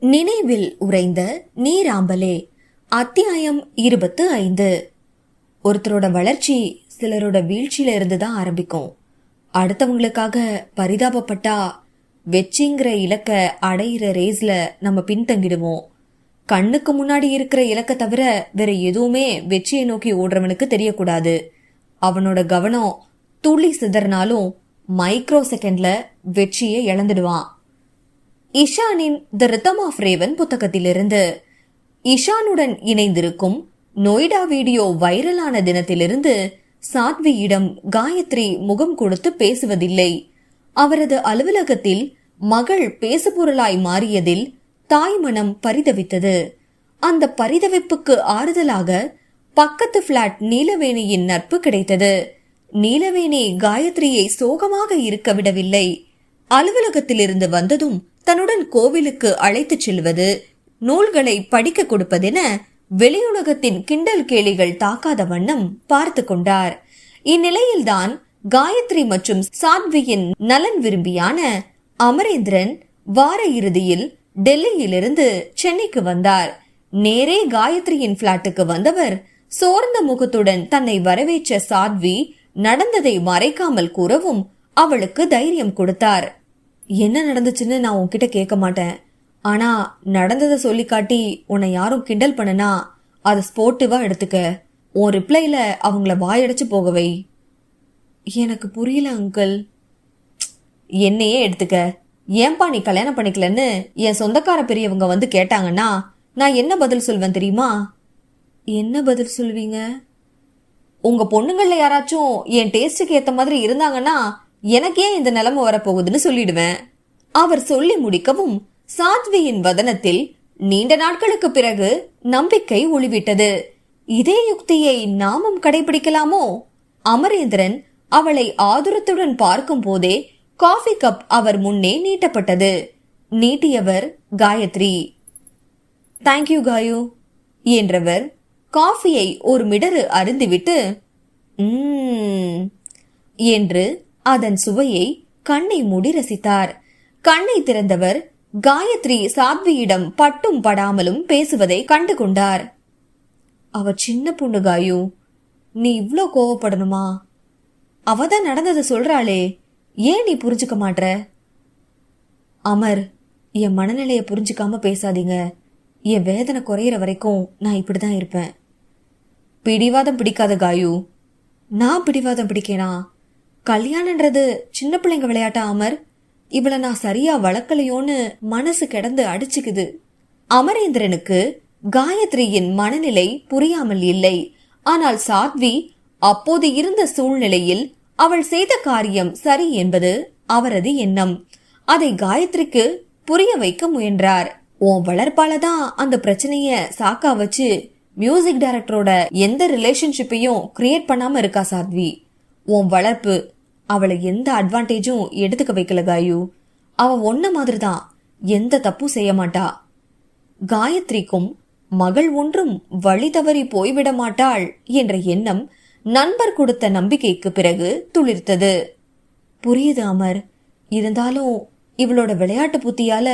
நினைவில் உறைந்த நீராம்பலே. அத்தியாயம் இருபத்து ஐந்து. ஒருத்தரோட வளர்ச்சி சிலரோட வீழ்ச்சியில இருந்து தான் ஆரம்பிக்கும். அடுத்தவங்களுக்காக பரிதாபப்பட்டா வெற்றிங்கிற இலக்க அடையிற ரேஸ்ல நம்ம பின்தங்கிடுவோம். கண்ணுக்கு முன்னாடி இருக்கிற இலக்க தவிர வேற எதுவுமே வெற்றியை நோக்கி ஓடுறவனுக்கு தெரியக்கூடாது. அவனோட கவனம் துளி சிதறினாலும் மைக்ரோ செகண்ட்ல வெற்றியை இழந்துடுவான். இஷானின் த ரிதம் ஆஃப் ரேவன் புத்தகத்திலிருந்து. இஷானுடன் இணைந்திருக்கும் நொய்டா வீடியோ வைரலான தினத்திலிருந்து சாத்வியிடம் காயத்ரி முகம் கொடுத்து பேசுவதில்லை. அவரது அலுவலகத்தில் மகள் பேசுபொருளாய் மாறியதில் தாய் மனம் பரிதவித்தது. அந்த பரிதவிப்புக்கு ஆறுதலாக பக்கத்து பிளாட் நீலவேணியின் நட்பு கிடைத்தது. நீலவேணி காயத்ரியை சோகமாக இருக்க விடவில்லை. அலுவலகத்திலிருந்து வந்ததும் தன்னுடன் கோவிலுக்கு அழைத்துச் செல்வது நூல்களை படிக்க கொடுப்பதென வெளியுலகத்தின் கிண்டல் கேளிகள் தாக்காத வண்ணம் பார்த்து கொண்டார். இந்நிலையில்தான் காயத்ரி மற்றும் சாத்வியின் நலன் விரும்பியான அமரேந்திரன் வார இறுதியில் டெல்லியிலிருந்து சென்னைக்கு வந்தார். நேரே காயத்ரியின் பிளாட்டுக்கு வந்தவர் சோர்ந்த முகத்துடன் தன்னை வரவேற்ற சாத்வி நடந்ததை மறைக்காமல் கூறவும் அவளுக்கு தைரியம் கொடுத்தார். என்ன நடந்துச்சுன்னு நான் உன்கிட்ட கேட்க மாட்டேன். ஆனா நடந்ததை சொல்லி காட்டி உன்னை யாரும் கிண்டல் பண்ணனா அதை ஸ்போர்ட்டிவா எடுத்துக்க. உன் ரிப்ளைல அவங்கள வாயடைச்சு போகவை எனக்கு புரியல அங்கிள் என்னையே எடுத்துக்க. ஏன்பா நீ கல்யாணம் பண்ணிக்கலன்னு என் சொந்தக்கார பெரியவங்க வந்து கேட்டாங்கன்னா நான் என்ன பதில் சொல்வேன் தெரியுமா? என்ன பதில் சொல்வீங்க? உங்க பொண்ணுங்கள்ல யாராச்சும் என் டேஸ்டுக்கு ஏத்த மாதிரி இருந்தாங்கன்னா எனக்கு ஏன் இந்த நிலைமை வரப்போகுதுன்னு சொல்லிடுவேன். அவர் சொல்லி முடிக்கவும் சாத்வியின் வதனத்தில் நீண்ட நாட்களுக்கு பிறகு நம்பிக்கை ஒளிவிட்டது. இதே யுக்தியை நாமும் கடைபிடிக்கலாமோ? அமரேந்திரன் அவளை ஆதுரத்துடன் பார்க்கும் போதே காஃபி கப் அவர் முன்னே நீட்டப்பட்டது. நீட்டியவர் காயத்ரி. தேங்க்யூ காயு என்றவர் காஃபியை ஒரு மிடரு அருந்திவிட்டு என்று அதன் சுவையை கண்ணை மூடி ரசித்தார். கண்ணை திறந்தவர் காயத்ரி சாத்வியிடம் பட்டும் படாமலும் பேசுவதை கண்டு கொண்டார். அவ சின்ன பொண்ணு காயு. நீ இவ்ளோ கோவப்படணுமா? அவ தான் நடந்ததை சொல்றாளே. ஏன் நீ புரிஞ்சுக்க மாட்ற? அமர் என் மனநிலைய புரிஞ்சுக்காம பேசாதீங்க. என் வேதனை குறையிற வரைக்கும் நான் இப்படிதான் இருப்பேன். பிடிவாதம் பிடிக்காத காயு. நான் பிடிவாதம் பிடிக்கேனா? கல்யாணன்றது சின்ன பிள்ளைங்க விளையாட்டா அமர்? இவளை நான் சரியா வளர்க்கலையோன்னு மனசு கிடந்து அடிச்சுக்குது. அமரேந்திரனுக்கு காயத்ரியின் மனநிலை புரியாமல் இல்லை. ஆனால் சாத்வி அப்போது இருந்த சூழ்நிலையில் அவள் செய்த காரியம் சரி என்பது அவரது எண்ணம். அதை காயத்ரிக்கு புரிய வைக்க முயன்றார். உன் வளர்ப்பால தான் அந்த பிரச்சனைய சாக்கா வச்சு மியூசிக் டைரக்டரோட எந்த ரிலேஷன்ஷிப்பையும் கிரியேட் பண்ணாம இருக்கா சாத்வி? உன் வளர்ப்பு அவளை எந்த அட்வான்டேஜும் எடுத்துக்க வைக்கல காயு. அவ ஒன்ன மாதிரி தான் எந்த தப்பும் செய்ய மாட்டா. காயத்ரிக்கும் மகள் ஒன்றும் வழி தவறி போய்விட மாட்டாள் என்ற எண்ணம் நண்பர் கொடுத்த நம்பிக்கைக்கு பிறகு துளிர்த்தது. புரியுது அமர். இருந்தாலும் இவளோட விளையாட்டு புத்தியால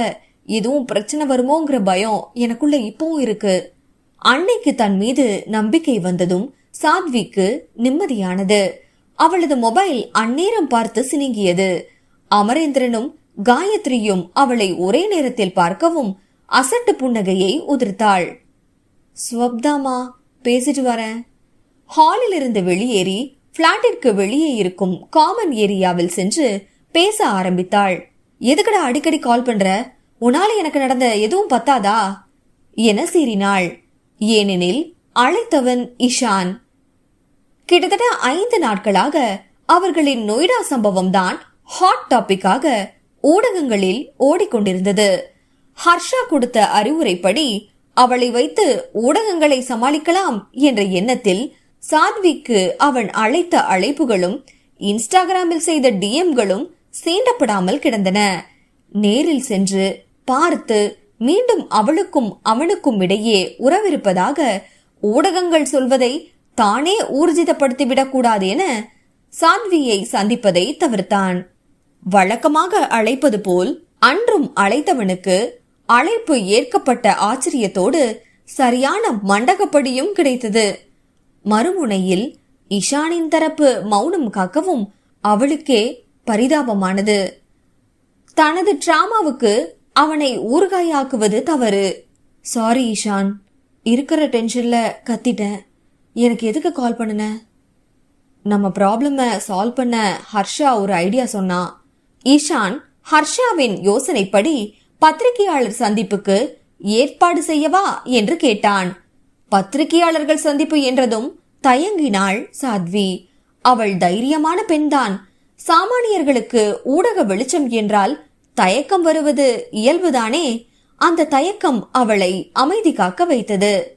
எதுவும் பிரச்சனை வருமோங்கிற பயம் எனக்குள்ள இப்பவும் இருக்கு. அன்னைக்கு தன் மீது நம்பிக்கை வந்ததும் சாத்விக்கு நிம்மதியானது. அவளது மொபைல் அந்நேரம் பார்த்து சினுங்கியது. அமரேந்திரனும் காயத்ரியும் அவளை ஒரே நேரத்தில் பார்க்கவும் அசட்டு புன்னகையை உதிர்த்தாள். ஸ்வப்தாமா பேசிட்டு வரேன். ஹாலில் இருந்து வெளியேறி பிளாட்டிற்கு வெளியே இருக்கும் காமன் ஏரியாவில் சென்று பேச ஆரம்பித்தாள். எதுக்கடா அடிக்கடி கால் பண்ற? உன்னால எனக்கு நடந்த எதுவும் பத்தாதா? என சீறினாள். ஏனெனில் அழைத்தவன் இஷான். கிட்டத்தட்ட ஐந்து நாட்களாக அவர்களின் நொய்டா சம்பவம் தான் ஹாட் டாபிக்காக ஊடகங்களில் ஓடிக்கொண்டிருந்தது. ஹர்ஷா கொடுத்த அறிவுரைப்படி அவளை வைத்து ஊடகங்களை சமாளிக்கலாம் என்ற எண்ணத்தில் சாத்விக்கு அவன் அழைத்த அழைப்புகளும் இன்ஸ்டாகிராமில் செய்த டிஎம்களும் சீண்டப்படாமல் கிடந்தன. நேரில் சென்று பார்த்து மீண்டும் அவளுக்கும் அவனுக்கும் இடையே உறவிருப்பதாக ஊடகங்கள் சொல்வதை தானே ஊர்ஜிதப்படுத்திவிடக்கூடாது என சாத்வியை சந்திப்பதை தவிர்த்தான். வழக்கமாக அழைப்பது போல் அன்றும் அழைத்தவனுக்கு அழைப்பு ஏற்கப்பட்ட ஆச்சரியத்தோடு சரியான மண்டகப்படியும் கிடைத்தது. மறுமுனையில் இஷானின் தரப்பு மௌனம் காக்கவும் அவளுக்கே பரிதாபமானது. தனது டிராமாவுக்கு அவனை ஊறுகாயாக்குவது தவறு. சாரி ஈஷான் இருக்கிற டென்ஷன்ல கத்திட்டேன். எனக்கு எதுக்கு கால் பண்ணுன? நம்ம ப்ராப்ளமை சால்வ் பண்ண ஹர்ஷா ஒரு ஐடியா சொன்னான் ஈஷான் ஹர்ஷாவின் யோசனைப்படி பத்திரிகையாளர் சந்திப்புக்கு ஏற்பாடு செய்யவா என்று கேட்டான். பத்திரிகையாளர்கள் சந்திப்பு என்றதும் தயங்கினாள் சாத்வி. அவள் தைரியமான பெண்தான். சாமானியர்களுக்கு ஊடக வெளிச்சம் என்றால் தயக்கம் வருவது இயல்புதானே? அந்த தயக்கம் அவளை அமைதி காக்க வைத்தது.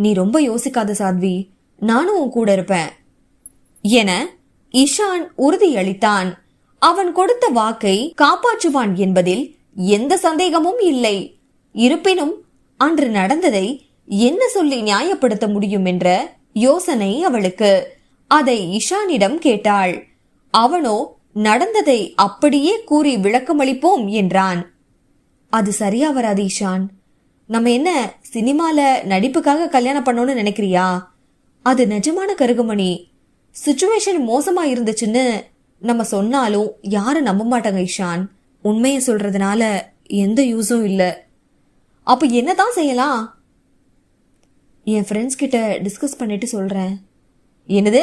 நீ ரொம்ப யோசிக்காத சாத்வி. நானும் உன் கூட இருப்பேன். என இஷான் உறுதியளித்தான். அவன் கொடுத்த வாக்கை காப்பாற்றுவான் என்பதில் எந்த சந்தேகமும் இல்லை. இருப்பினும் அன்று நடந்ததை என்ன சொல்லி நியாயப்படுத்த முடியும் என்ற யோசனை அவளுக்கு. அதை இஷானிடம் கேட்டாள். அவனோ நடந்ததை அப்படியே கூறி விளக்கமளிப்போம் என்றான். அது சரியா வராது ஈஷான் நம்ம என்ன சினிமால நடிப்புக்காக கல்யாணம் பண்ணோம்னு நினைக்கிறியா? அது நிஜமான கருகுமணி. சுச்சுவேஷன் மோசமா இருந்துச்சுன்னு நம்ம சொன்னாலும் யாரும் நம்ப மாட்டாங்க ஈஷான். உண்மையை சொல்றதுனால எந்த யூஸும் இல்ல. அப்ப என்னதான் செய்யலாம்? என் ஃப்ரெண்ட்ஸ் கிட்ட டிஸ்கஸ் பண்ணிட்டு சொல்றேன். என்னது?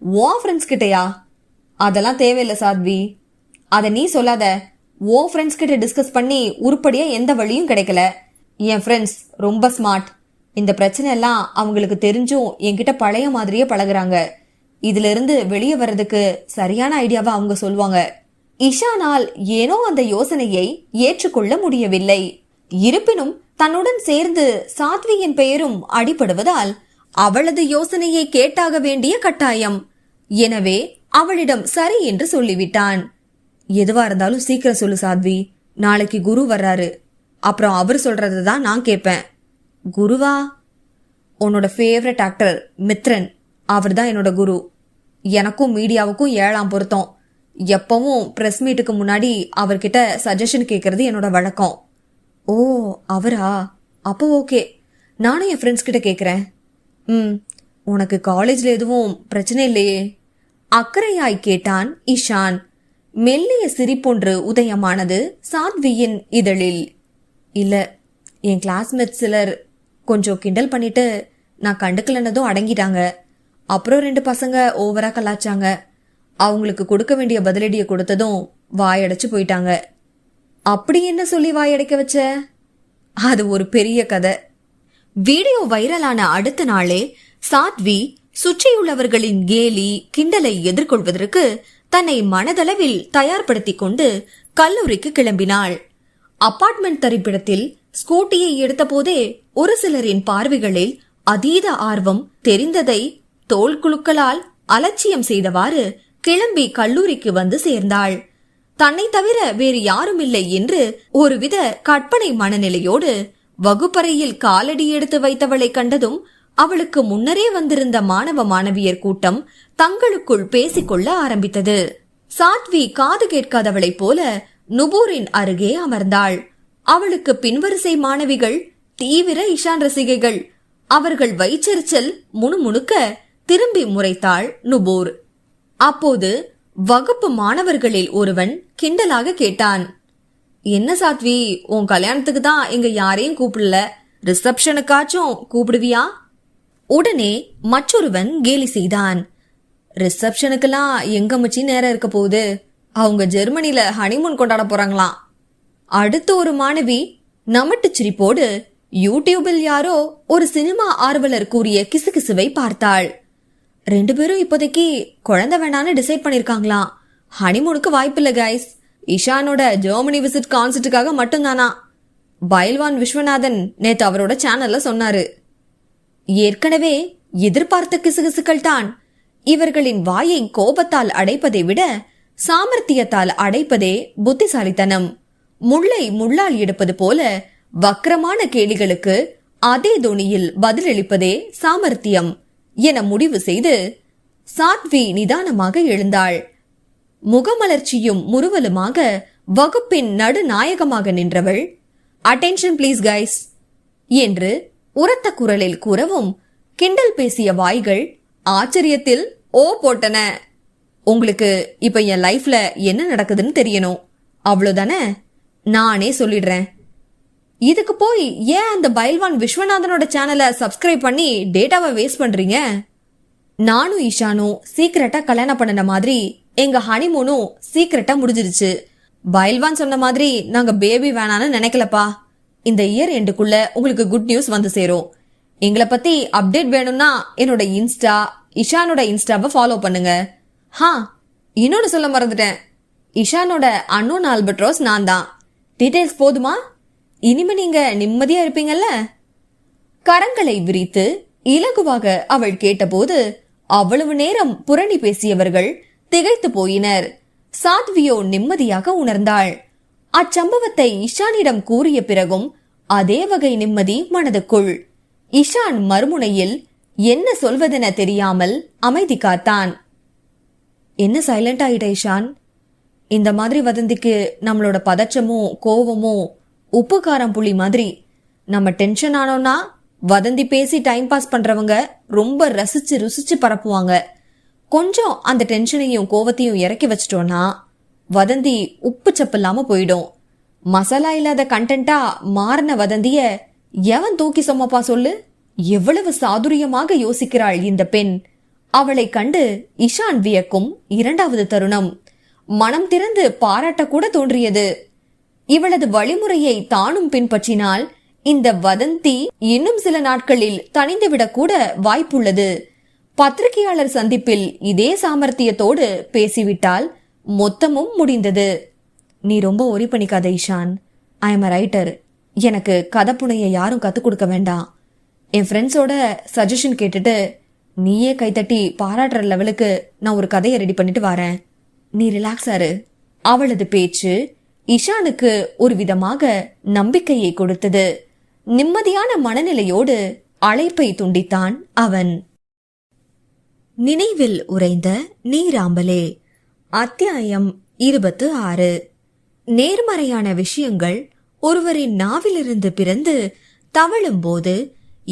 ஓ ஃப்ரெண்ட்ஸ் கிட்டயா? அதெல்லாம் தேவையில்லை சாத்வி. அதை நீ சொல்லாத. ஓ ஃப்ரெண்ட்ஸ் கிட்ட டிஸ்கஸ் பண்ணி உருப்படியா எந்த வழியும் கிடைக்கல. என் ஃப்ரெண்ட்ஸ் ரொம்ப ஸ்மார்ட் இந்த பிரச்சனை எல்லாம் அவங்களுக்கு தெரிஞ்சும் என்கிட்ட பழைய மாதிரியே பழகுறாங்க. இதுல இருந்து வெளியே வர்றதுக்கு சரியான ஐடியாவை அவங்க சொல்லுவாங்க. இஷானால் ஏனோ அந்த யோசனையை ஏற்றுக்கொள்ள முடியவில்லை. இருப்பினும் தன்னுடன் சேர்ந்து சாத்வியின் பெயரும் அடிபடுவதால் அவளது யோசனையை கேட்டாக வேண்டிய கட்டாயம். எனவே அவளிடம் சரி என்று சொல்லிவிட்டான். எதுவா இருந்தாலும் சீக்கிரம் சொல்லு சாத்வி. நாளைக்கு குரு வர்றாரு. அப்புறம் அவர் சொல்றது தான் நான் கேட்பேன். குருவா உன்னோட ஃபேவரட் ஆக்டர் மித்ரன் அவர் தான் என்னோட குரு. எனக்கும் மீடியாவுக்கும் ஏழாம் பொருத்தம். எப்பவும் ப்ரெஸ் மீட்டுக்கு முன்னாடி அவர்கிட்ட சஜஷன் கேட்கறது என்னோட வழக்கம். ஓ அவரா? அப்போ ஓகே நானும் என் ஃப்ரெண்ட்ஸ் கிட்ட கேட்குறேன். ம் உனக்கு காலேஜில் எதுவும் பிரச்சனை இல்லையே? அக்கறையாய் கேட்டான் இஷான் மெல்லிய சிரிப்பொன்று உதயமானது சாத்வியின் இதழில். இல்லை என் கிளாஸ்மேட் சிலர் கொஞ்சம் கிண்டல் பண்ணிட்டு நான் கண்டுக்கலனதும் அடங்கிட்டாங்க. அப்புறம் ரெண்டு பசங்க ஓவரா கலாச்சாங்க. அவங்களுக்கு கொடுக்க வேண்டிய பதிலடியை கொடுத்ததும் வாயடைச்சு போயிட்டாங்க. அப்படி என்ன சொல்லி வாயடைக்க வச்ச? அது ஒரு பெரிய கதை. வீடியோ வைரலான அடுத்த நாளே சாத்வி சுற்றியுள்ளவர்களின் கேலி கிண்டலை எதிர்கொள்வதற்கு தன்னை மனதளவில் தயார்படுத்திக் கொண்டு கல்லூரிக்கு கிளம்பினாள். அபார்ட்மெண்ட் தரிப்பிடத்தில் ஸ்கூட்டியை எடுத்தபோதே ஒரு சிலரின் பார்வைகளில் அதீத ஆர்வம் தெரிந்ததை தோல் குழுக்களால் அலட்சியம் செய்தவாறு கிளம்பி கல்லூரிக்கு வந்து சேர்ந்தாள். தன்னை தவிர வேறு யாரும் இல்லை என்று ஒருவித கற்பனை மனநிலையோடு வகுப்பறையில் காலடி எடுத்து வைத்தவளை கண்டதும் அவளுக்கு முன்னரே வந்திருந்த மாணவ மாணவியர் கூட்டம் தங்களுக்குள் பேசிக்கொள்ள ஆரம்பித்தது. சாத்வி காது கேட்காதவளைப் போல நுபூரின் அருகே அமர்ந்தாள். அவளுக்கு பின்வரிசை மாணவிகள் தீவிர இஷான் ரசிகைகள். அவர்கள் வைச்செரிச்சல் முணுமுணுக்க திரும்பி முறைத்தாள் நுபூர். அப்போது வகுப்பு மாணவர்களில் ஒருவன் கிண்டலாக கேட்டான். என்ன சாத்வி உன் கல்யாணத்துக்கு தான் இங்க யாரையும் கூப்பிடல. ரிசப்ஷனுக்காச்சும் கூப்பிடுவியா? உடனே மற்றொருவன் கேலி செய்தான். ரிசப்ஷனுக்கெல்லாம் எங்க மச்சி நேரம் இருக்க போகுது? அவங்க ஜெர்மனியில் ஹனிமூன் கொண்டாட போறாங்களாம் அடுத்து ஒரு மாணவி நமட்டு சிரிப்போடு யூடியூபில் யாரோ ஒரு சினிமா ஆர்வலர் கூறிய கிசுகிசுவை பார்த்தாள். ரெண்டு பேரும் இப்போதைக்கு குழந்தை வேணான்னு டிசைட் பண்ணிருக்காங்களாம் ஹனிமூனுக்கு வாய்ப்பில்லை கைஸ் இஷானோட ஜெர்மனி விசிட் கான்சர்ட்டுக்காக மட்டும்தானா? பயல்வான் விஸ்வநாதன் நேத்து அவரோட சேனல்ல சொன்னாரு. ஏற்கனவே எதிர்பார்த்த கிசுகிசுக்கள் தான் இவர்களின் வாயை கோபத்தால் அடைப்பதை விட சாமர்த்தியத்தால் அடைப்பதே புத்திசாலித்தனம். முள்ளை முள்ளால் எடுப்பது போல வக்கரமான கேலிகளுக்கு அதே துணியில் பதிலளிப்பதே சாமர்த்தியம் என முடிவு செய்து சாத்வி நிதானமாக எழுந்தாள். முகமலர்ச்சியும் முறுவலுமாக வகுப்பின் நடுநாயகமாக நின்றவள் அட்டென்ஷன் ப்ளீஸ் கைஸ் என்று உரத்த குரலில் கூறவும் கிண்டல் பேசிய வாய்கள் ஆச்சரியத்தில் ஓ போட்டன. உங்களுக்கு இப்ப என் லைஃப்ல என்ன நடக்குதுன்னு தெரியணும். அவ்வளவுதானே? நானே சொல்லிடுறேன். இதுக்கு போய் ஏன் அந்த பைல்வான் விஸ்வநாதனோட சேனலை சப்ஸ்கிரைப் பண்ணி டேட்டாவை வேஸ்ட் பண்றீங்க? நானும் ஈஷானும் சீக்கிரட்டா கல்யாணம் பண்ணின மாதிரி எங்க ஹனிமூனும் சீக்கிரட்டா முடிஞ்சிருச்சு. பைல்வான் சொன்ன மாதிரி நாங்க பேபி வேணான்னு நினைக்கலப்பா. இந்த இயர் எண்டுக்குள்ள உங்களுக்கு குட் நியூஸ் வந்து சேரும். எங்களை பத்தி அப்டேட் வேணும்னா என்னோட இன்ஸ்டா இஷானோட இன்ஸ்டாவை ஃபாலோ பண்ணுங்க. ஹா இன்னொன்னு சொல்ல மறந்துட்டேன். இஷானோட அன்னோன் ஆல்பட்ரோஸ் நான் தான். டீட்டெயில்ஸ் போதுமா? இனிமே நீங்க நிம்மதியா இருப்பீங்கல்ல? கரங்களை விரித்து இலகுவாக அவள் கேட்டபோது அவ்வளவு நேரம் புரணி பேசியவர்கள் திகைத்து போயினர். சாத்வியோ நிம்மதியாக உணர்ந்தாள். அச்சம்பவத்தை இஷானிடம் கூறிய பிறகும் அதே வகை நிம்மதி மனதுக்குள். இஷான் மறுமுனையில் என்ன சொல்வதென தெரியாமல் அமைதி காத்தான். என்ன சைலண்ட் ஆயிட்ட இஷான் இந்த மாதிரி வதந்திக்கு நம்மளோட பதற்றமும் கோவமும் உப்பு காரம் புளி மாதிரி நம்ம டென்ஷன் ஆனோம்னா வதந்தி பேசி டைம் பாஸ் பண்றவங்க ரொம்ப ரசிச்சு ருசிச்சு பரப்புவாங்க. கொஞ்சம் அந்த டென்ஷனையும் கோவத்தையும் இறக்கி வச்சிட்டோம்னா வதந்தி உப்பு சப்பு இல்லாம போயிடும். மசாலா இல்லாத கண்டென்ட்டா மாறின வதந்திய எவன் தூக்கி சுமப்பா சொல்லு? எவ்வளவு சாதுரியமாக யோசிக்கிறாள் இந்த பெண். அவளை கண்டு இஷான் வியக்கும் இரண்டாவது தருணம். மனம் திறந்து பாராட்டக்கூட தோன்றியது. இவளது வழிமுறையை தானும் பின்பற்றினால் இந்த வதந்தி இன்னும் சில நாட்களில் தணிந்துவிடக்கூட வாய்ப்புள்ளது. பத்திரிகையாளர் சந்திப்பில் இதே சாமர்த்தியத்தோடு பேசிவிட்டால் மொத்தமும் முடிந்தது. நீ ரொம்ப ஒரி பண்ணிக்காத ஈஷான் ஐ எம் ரைட்டர் எனக்கு கதைப்புனைய யாரும் கத்துக் கொடுக்க வேண்டாம். என் ஃப்ரெண்ட்ஸோட சஜஷன் கேட்டுட்டு நீயே கைத்தட்டி பாராட்டுற லெவலுக்கு நான் ஒரு கதையை ரெடி பண்ணிட்டு வரேன். நீ ரிலாக்ஸ் ஆறு அவளது பேச்சு இஷானுக்கு ஒரு விதமாக நம்பிக்கையை கொடுத்தது. நிம்மதியான மனநிலையோடு அழைப்பை துண்டித்தான் அவன். நினைவில் உறைந்த நீராம்பலே. அத்தியாயம் இருபத்து ஆறு நேர்மறையான விஷயங்கள் ஒருவரின் நாவிலிருந்து பிறந்து தவழும் போது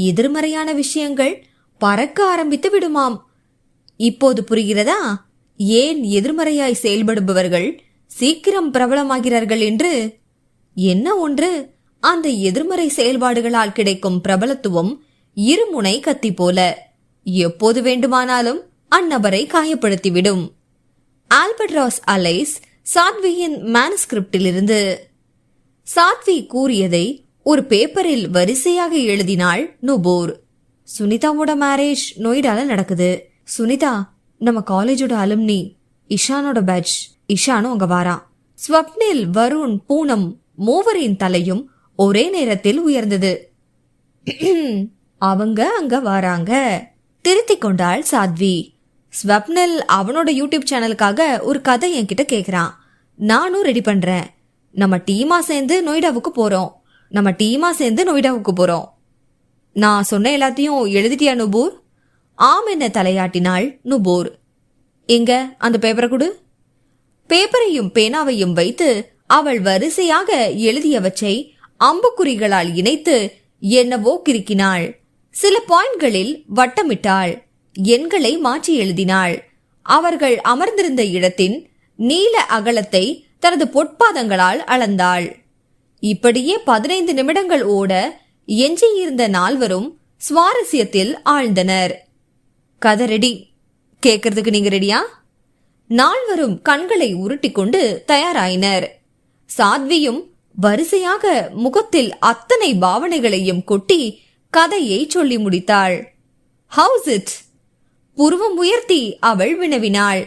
எதிர்மறையான விஷயங்கள் பறக்க ஆரம்பித்து விடுமாம். இப்போது புரிகிறதா? ஏன் எதிர்மறையாய் செயல்படுபவர்கள் சீக்கிரம் பிரபலமாகிறார்கள் என்று? என்ன ஒன்று? அந்த எதிர்மறை செயல்பாடுகளால் கிடைக்கும் பிரபலத்துவம் இருமுனை கத்தி போல. எப்போது வேண்டுமானாலும் அந்நபரை காயப்படுத்திவிடும். ஆல்பர்ட்ராஸ் அலைஸ் சாத்வியின் மேனுஸ்கிரிப்டிலிருந்து. சாத்வி கூறியதை ஒரு பேப்பரில் வரிசையாக எழுதினாள் நுபோர். சுனிதாவோட மேரேஜ் நொய்டால நடக்குது. சுனிதா நம்ம காலேஜோட அலும்னி இஷானோட பேட்ச் இஷானும் அங்க வாரான் ஸ்வப்னில் வருண் பூனம் மூவரின் தலையும் ஒரே நேரத்தில் உயர்ந்தது. அவங்க அங்க வராங்க. திருத்தி கொண்டாள் சாத்வி. ஸ்வப்னில் அவனோட யூடியூப் சேனலுக்காக ஒரு கதை என்கிட்ட கேக்குறான். நானும் ரெடி பண்றேன். நம்ம டீமா சேர்ந்து நொய்டாவுக்கு போறோம். நம்ம டீமா சேர்ந்து நொய்டாவுக்கு போறோம். நான் சொன்ன எல்லாத்தையும் எழுதிட்டியா நுபூர்? ஆம் என்ன தலையாட்டினாள் நுபூர். எங்க? அந்த பேப்பரை கொடு. பேப்பரையும் பேனாவையும் வைத்து அவள் வரிசையாக எழுதியவற்றை அம்புக்குறிகளால் இணைத்து என்னவோ கிறுக்கினாள். சில பாயிண்ட்களில் வட்டமிட்டாள். எண்களை மாற்றி எழுதினாள். அவர்கள் அமர்ந்திருந்த இடத்தின் நீல அகலத்தை தனது பொற்பாதங்களால் அளந்தாள். இப்படியே பதினைந்து நிமிடங்கள் ஓட எஞ்சியிருந்த நால்வரும் சுவாரஸ்யத்தில் ஆழ்ந்தனர். கதை ரெடி கேட்கறதுக்கு நீங்க ரெடியா நால்வரும் கண்களை உருட்டிக்கொண்டு தயாராயினர். சாத்வியும் வரிசையாக முகத்தில் அத்தனை பாவனைகளையும் கொட்டி கதையை சொல்லி முடித்தாள். ஹவுஸ் இட் புருவம் உயர்த்தி அவள் வினவினாள்.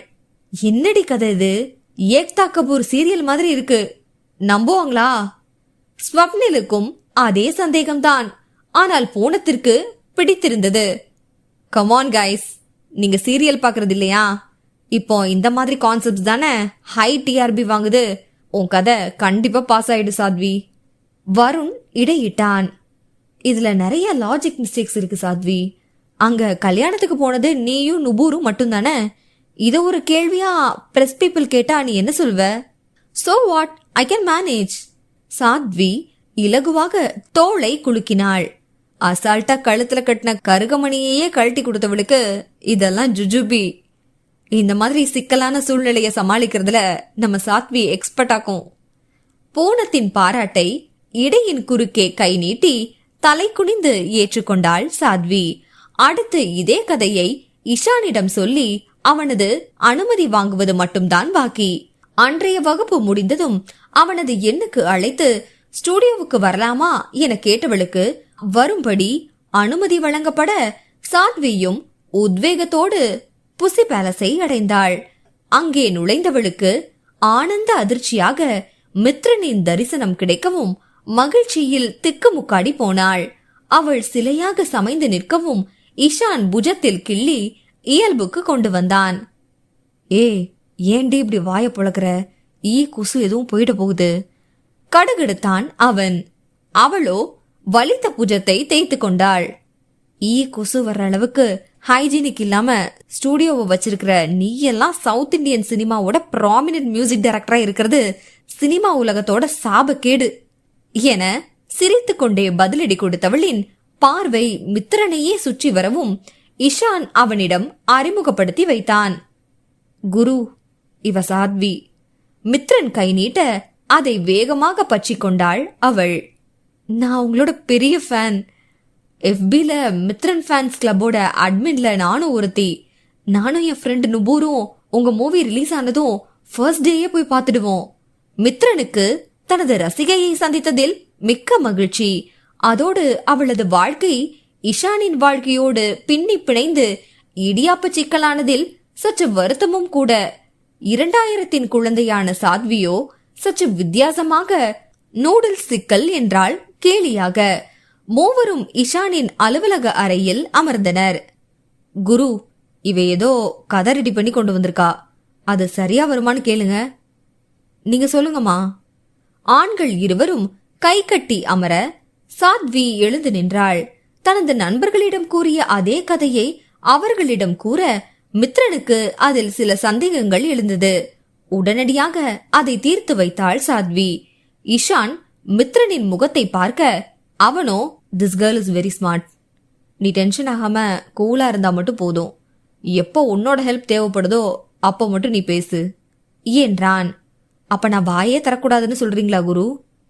என்னடி கதை இது? ஏக்தா கபூர் சீரியல் மாதிரி இருக்கு. நம்புவாங்களா? ஸ்வப்னிலுக்கும் அதே சந்தேகம்தான். ஆனால் போனத்திற்கு பிடித்திருந்தது. கமான் கைஸ் நீங்க சீரியல் பார்க்கறது இல்லையா இப்போ இந்த மாதிரி கான்செப்ட்ஸ் தானே? ஹை டிஆர்பி வாங்குது. உன் கதை கண்டிப்பா பாஸ் ஆயிடு சாத்வி. வருண் இடையிட்டான். இதுல நிறைய லாஜிக் மிஸ்டேக்ஸ் இருக்கு சாத்வி. அங்க கல்யாணத்துக்கு போனது நீயும் நுபூரும் மட்டும்தானே? இதை ஒரு கேள்வியா பிரஸ் பீப்புள் கேட்டா நீ என்ன சொல்வ? So what I can manage Saathvi இலகுவாக தோளை குலுக்கினாள். அசால்ட்டா கழுத்துல கட்டின கருகமணியையே கழட்டி கொடுத்தவளுக்கு இதெல்லாம் ஜுஜுபி. இந்த மாதிரி சிக்கலான சூழ்நிலையை சமாளிக்கிறதுல நம்ம சாத்வி எக்ஸ்பர்ட் ஆகும் பூனத்தின் பாராட்டை இடையின் குறுக்கே கை நீட்டி தலை குனிந்து ஏற்றுக்கொண்டாள் சாத்வி. அடுத்து இதே கதையை இஷானிடம் சொல்லி அவனது அனுமதி வாங்குவது மட்டும்தான் பாக்கி. அன்றைய வகுப்பு முடிந்ததும் அவனது எண்ணுக்கு அழைத்து ஸ்டூடியோவுக்கு வரலாமா என கேட்டவளுக்கு வரும்படி அனுமதி வழங்கப்பட சாத்வியும் உத்வேகத்தோடு புசி பேலஸை அடைந்தாள். அங்கே நுழைந்தவளுக்கு ஆனந்த அதிர்ச்சியாக மித்ரனின் தரிசனம் கிடைக்கவும் மகிழ்ச்சியில் திக்குமுக்காடி போனாள். அவள் சிலையாக சமைந்து நிற்கவும் இஷான் புஜத்தில் கிள்ளி இயல்புக்கு கொண்டு வந்தான். ஏ ஏண்டி இப்படி வாய புழக்கிற? ஈ குசு எதுவும் போயிட போகுது. கடுகெடுத்தான் அவன். அவளோ வலித்த புஜத்தை தேய்த்து கொண்டாள். ஈ கொசு வர்ற அளவுக்கு ஹைஜீனிக் இல்லாம ஸ்டூடியோவை வச்சிருக்கிற நீ எல்லாம் சவுத் இந்தியன் சினிமாவோட ப்ராமினன்ட் மியூசிக் டைரக்டரா இருக்கிறது சினிமா உலகத்தோட சாபக்கேடு என சிரித்துக்கொண்டே பதிலடி கொடுத்தவளின் பார்வை மித்திரனையே சுற்றி வரவும் இஷான் அவனிடம் அறிமுகப்படுத்தி வைத்தான். குரு இவ சாத்வி. மித்ரன் கை நீட்ட அதை வேகமாக பற்றி கொண்டாள் அவள். நான் உங்களோட பெரிய ஃபேன் எஃபியில் மித்ரன் ஃபேன்ஸ் கிளப்போட அட்மின்ல நானும் ஒருத்தி. நானும் என் ஃப்ரெண்டு நுபூரும் உங்கள் மூவி ரிலீஸ் ஆனதும் ஃபர்ஸ்ட் டேயே போய் பார்த்துடுவோம். மித்ரனுக்கு தனது ரசிகையை சந்தித்ததில் மிக்க மகிழ்ச்சி. அதோடு அவளது வாழ்க்கை இஷானின் வாழ்க்கையோடு பின்னி பிணைந்து இடியாப்ப சிக்கலானதில் சற்று வருத்தமும் கூட. இரண்டாயிரத்தின் குழந்தையான சாத்வியோ சற்று வித்தியாசமாக நூடுல்ஸ் சிக்கல் என்றால் கேலியாக. மூவரும் இஷானின் அலுவலக அறையில் அமர்ந்தனர். குரு இவ ஏதோ கதை ரெடி பண்ணி கொண்டு வந்திருக்கா. அது சரியா வருமான்னு கேளுங்க. நீங்க சொல்லுங்கம்மா. ஆண்கள் இருவரும் கை கட்டி அமர சாத்வி எழுந்து நின்றாள். தனது நண்பர்களிடம் கூறிய அதே கதையை அவர்களிடம் கூற மித்ரனுக்கு அதில் சில சந்தேகங்கள் எழுந்தது. உடனடியாக அதை தீர்த்து வைத்தாள் சாத்வி. இஷான் மித்ரனின் முகத்தை பார்க்க அவனோ this girl is very smart நீ டென்ஷன் ஆகாம கூலா இருந்தா மட்டும் போதும். எப்போ உன்னோட ஹெல்ப் தேவைப்படுதோ அப்போ மட்டும் நீ பேசு. என்றான் அப்ப நான் வாயே தரக்கூடாதுன்னு சொல்றீங்களா குரு?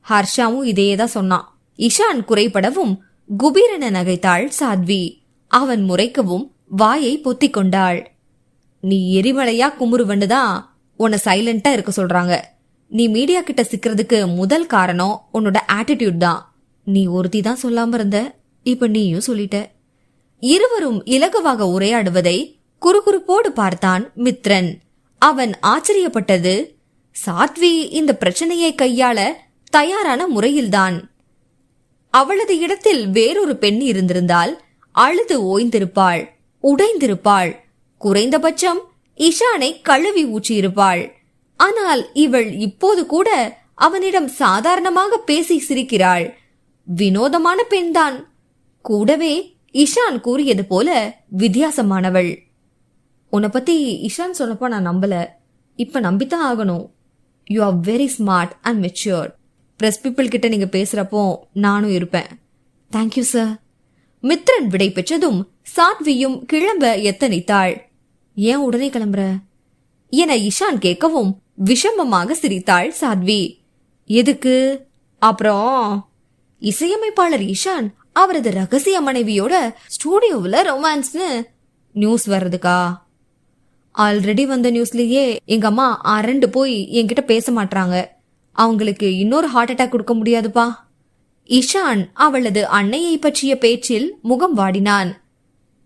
ஹர்ஷாவும் இதையே தான் சொன்னான். இஷான் குறைபடவும் குபீரென நகைத்தாள் சாத்வி. அவன் முறைக்கவும் வாயை பொத்திக் கொண்டாள். நீ எரிமலையா குமுறுவன்னு தான் உன்னை சைலண்டா இருக்க சொல்றாங்க. நீ மீடியா கிட்ட சிக்கிறதுக்கு முதல் காரணம் உன்னோட ஆட்டிடியூட் தான். நீ ஒருத்தி தான் சொல்லாம இருந்த. இப்ப நீயும் சொல்லிட்ட. இருவரும் இலகுவாக உரையாடுவதை குறுகுறுப்போடு பார்த்தான் மித்ரன். அவன் ஆச்சரியப்பட்டது. சாத்வி இந்த பிரச்சனையை கையாள தயாரான முறையில்தான். அவளது இடத்தில் வேறொரு பெண் இருந்திருந்தால் அழுது ஓய்ந்திருப்பாள் உடைந்திருப்பாள். குறைந்தபட்சம் இஷானை கழுவி ஊற்றியிருப்பாள். ஆனால் இவள் இப்போது கூட அவனிடம் சாதாரணமாக பேசி சிரிக்கிறாள். வினோதமான பெண்தான். கூடவே இஷான் கூறியது போல வித்தியாசமானவள். உன்னை பத்தி இஷான் சொன்னப்போ நான் நம்பல. இப்ப நம்பித்தான் ஆகணும். You are very smart and mature press people கிட்ட நீங்க பேசுறப்போ நானும் இருப்பேன். தேங்க்யூ சார் மித்ரன் விடை பெற்றதும் சாத்வியும் கிளம்ப எத்தனித்தாள். ஏன் உடனே கிளம்புற? என இஷான் கேட்கவும் விஷமமாக சிரித்தாள் சாத்வி. எதுக்கு? அப்புறம் இசையமைப்பாளர் இஷான் அவரது ரகசிய மனைவியோட ஸ்டூடியோவில் ரொமான்ஸ்னு நியூஸ் வர்றதுக்கா? ஆல்ரெடி வந்த நியூஸ்லயே எங்க அம்மா அரண்டு போய் என்கிட்ட பேச மாட்டாங்க அவங்களுக்கு இன்னொரு ஹார்ட் அட்டாக் கொடுக்க முடியாதுப்பா. இஷான் அவளது அன்னையை பற்றிய பேச்சில் முகம் வாடினான்.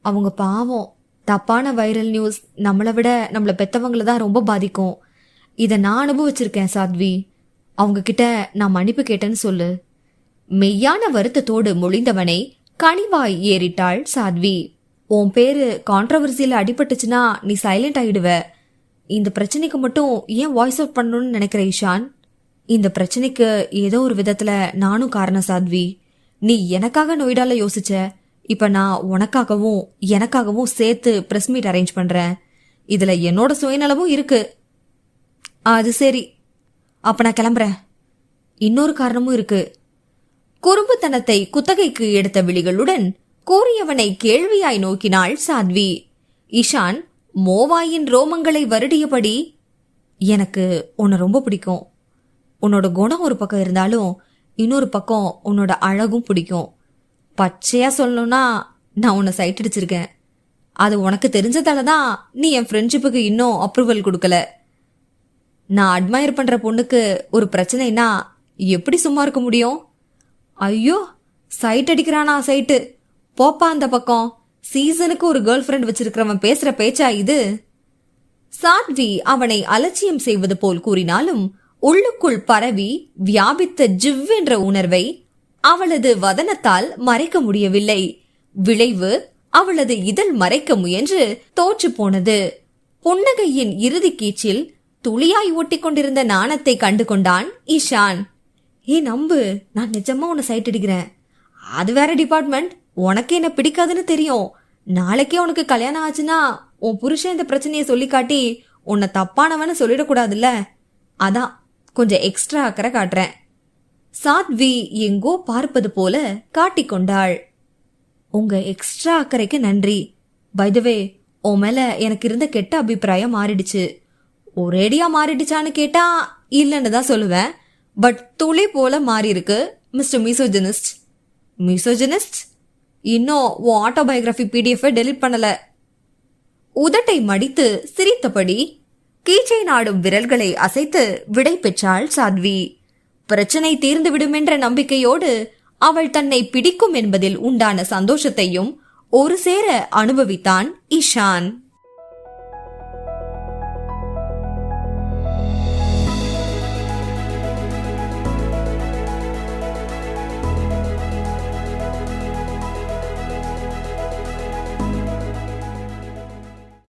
அவங்க பாவம். தப்பான வைரல் நியூஸ் நம்மளை விட நம்மளை பெத்தவங்கள தான் ரொம்ப பாதிக்கும். இதை நான் அனுபவிச்சிருக்கேன் சாத்வி. அவங்க கிட்ட நான் மன்னிப்பு கேட்டேன்னு சொல்லு. மெய்யான வருத்தத்தோடு மொழிந்தவனை கனிவாய் ஏறிட்டாள் சாத்வி. உன் பேரு கான்ட்ரவர்சியில் அடிபட்டுச்சுன்னா நீ சைலண்ட் ஆயிடுவ. இந்த பிரச்சனைக்கு மட்டும் ஏன் வாய்ஸ் அவுட் பண்ணணும்னு நினைக்கிற ஈஷான்? இந்த பிரச்சனைக்கு ஏதோ ஒரு விதத்துல நானும் காரணம் சாத்வி. நீ எனக்காக நொய்டால யோசிச்ச. இப்ப நான் உனக்காகவும் எனக்காகவும் சேர்த்து பிரஸ் மீட் அரேஞ்ச் பண்றேன். இதுல என்னோட சுயநலமும் இருக்கு. அது சரி. அப்ப நான் கிளம்புறேன். இன்னொரு காரணமும் இருக்கு. குறும்புத்தனத்தை குத்தகைக்கு எடுத்த விழிகளுடன் கூறியவனை கேள்வியாய் நோக்கினாள் சாத்வி. இஷான் மோவாயின் ரோமங்களை வருடியபடி எனக்கு உன்னை ரொம்ப பிடிக்கும். உன்னோட குணம் ஒரு பக்கம் இருந்தாலும் இன்னொரு பக்கம் உன்னோட அழகும் பிடிக்கும். பச்சையா சொல்லணும்னா நான் உன்னை சைட் அடிச்சிருக்கேன். அது உனக்கு தெரிஞ்சதால தான் நீ என் ஃப்ரெண்ட்ஷிப்புக்கு இன்னும் அப்ரூவல் கொடுக்கல. நான் அட்மயர் பண்ற பொண்ணுக்கு ஒரு பிரச்சனைனா எப்படி சும்மா இருக்க முடியும்? ஐயோ சைட் அடிக்கிறானா சைட்டு போப்பா அந்த பக்கம். சீசனுக்கு ஒரு கேர்ள் ஃப்ரெண்ட் வச்சிருக்கிறவன் பேசுற பேச்சா இது? சாத்வி அவனை அலட்சியம் செய்வது போல் கூறினாலும் உள்ளுக்குள் பரவி வியாபித்த ஜிவ்வென்ற உணர்வை அவளது வதனத்தால் மறைக்க முடியவில்லை. விளைவு அவளது இதழ் மறைக்க முயன்று தோற்று போனது. புன்னகையின் இறுதி கீச்சில் துளியாய் ஓட்டிக் கொண்டிருந்த நாணத்தை கண்டு கொண்டான் ஈஷான். ஏ நம்பு நான் நிஜமா உன்னை சைட் அடிக்கிறேன். அது வேற டிபார்ட்மெண்ட் உனக்கு என்ன பிடிக்காதுன்னு தெரியும். நாளைக்கே உனக்கு கல்யாணம் ஆச்சுன்னா உன் புருஷன் இந்த பிரச்சனையை சொல்லி காட்டி உன்னை தப்பானவன்னு சொல்லிடக்கூடாதுல்ல. அதான் கொஞ்சம் எக்ஸ்ட்ரா அக்கறை காட்டுறேன். சாத்வி எங்கோ பார்ப்பது போல காட்டிக்கொண்டாள் உங்க எக்ஸ்ட்ரா அக்கறைக்கு நன்றி. பைதவே உன் மேல எனக்கு இருந்த கெட்ட அபிப்பிராயம் மாறிடுச்சு. ஒரேடியா மாறிடுச்சான்னு கேட்டா இல்லைன்னு தான் சொல்லுவேன். பட் துளி போல மாறி இருக்கு மிஸ்டர் மிசோஜனிஸ்ட் மிசோஜனிஸ்ட் இன்னும் உன் ஆட்டோபயோகிராஃபி பிடிஎஃப் டெலிட் பண்ணல. உதட்டை மடித்து சிரித்தபடி கீச்சை நாடும் விரல்களை அசைத்து விடை பெற்றாள் சாத்வி. பிரச்சனை தீர்ந்துவிடும் என்ற நம்பிக்கையோடு அவள் தன்னை பிடிக்கும் என்பதில் உண்டான சந்தோஷத்தையும் ஒரு சேர அனுபவித்தான் இஷான்.